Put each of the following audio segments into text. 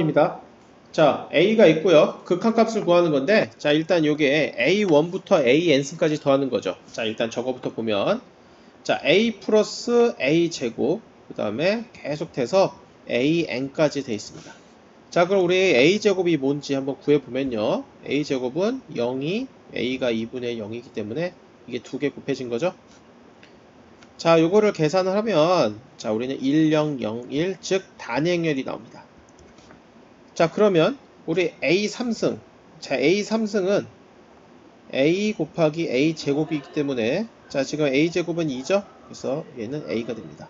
입니다. 자, a가 있고요. 극한값을 구하는 건데, 자, 일단 요게 a1부터 an승까지 더하는 거죠. 자, 일단 저거부터 보면, 자, a 플러스 a 제곱, 그 다음에 계속돼서 an까지 돼 있습니다. 자, 그럼 우리 a 제곱이 뭔지 한번 구해 보면요. a 제곱은 0이 a가 2분의 0이기 때문에 이게 두 개 곱해진 거죠. 자, 요거를 계산을 하면, 자, 우리는 1, 0, 0, 1, 즉 단행열이 나옵니다. 자 그러면 우리 a 3승. 자 a 3승은 a 곱하기 a 제곱이기 때문에 자 지금 a 제곱은 2죠? 그래서 얘는 a가 됩니다.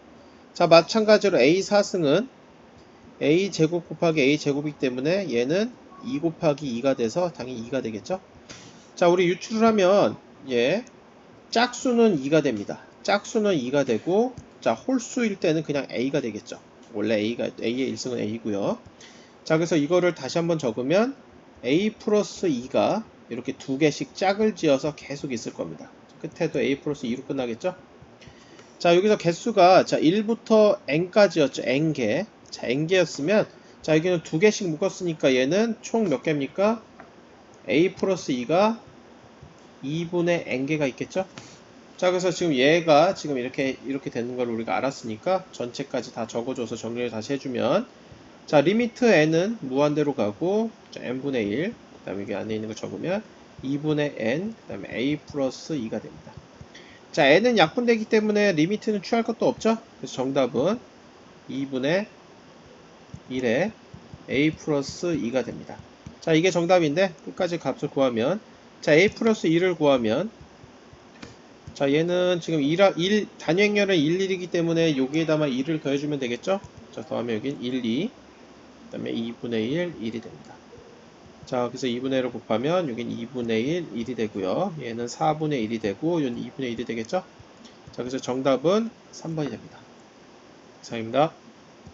자 마찬가지로 a 4승은 a 제곱 곱하기 a 제곱이기 때문에 얘는 2 곱하기 2가 돼서 당연히 2가 되겠죠? 자 우리 유출을 하면 예 짝수는 2가 됩니다. 짝수는 2가 되고 자 홀수일 때는 그냥 a가 되겠죠? 원래 a가 a의 1승은 a고요 자, 그래서 이거를 다시 한번 적으면 a 플러스 2가 이렇게 두 개씩 짝을 지어서 계속 있을 겁니다. 끝에도 a 플러스 2로 끝나겠죠? 자, 여기서 개수가 자 1부터 n까지였죠. n개. 자, n개였으면 자, 여기는 두 개씩 묶었으니까 얘는 총 몇 개입니까? a 플러스 2가 2분의 n개가 있겠죠? 자, 그래서 지금 얘가 지금 이렇게 이렇게 되는 걸 우리가 알았으니까 전체까지 다 적어줘서 정리를 다시 해주면 자, 리미트 n은 무한대로 가고 자, n분의 1, 그 다음에 여기 안에 있는 거 적으면 2분의 n, 그 다음에 a 플러스 2가 됩니다. 자, n은 약분되기 때문에 리미트는 취할 것도 없죠? 그래서 정답은 2분의 1에 a 플러스 2가 됩니다. 자, 이게 정답인데 끝까지 값을 구하면 자, a 플러스 2를 구하면 자, 얘는 지금 1, 1 단위행렬은 1, 1이기 때문에 여기에다만 2를 더해주면 되겠죠? 자, 더하면 여긴 1, 2, 그 다음에 2분의 1, 1이 됩니다. 자, 그래서 2분의 1을 곱하면 여긴 2분의 1, 1이 되고요. 얘는 4분의 1이 되고 얘는 2분의 1이 되겠죠? 자, 그래서 정답은 3번이 됩니다. 이상입니다.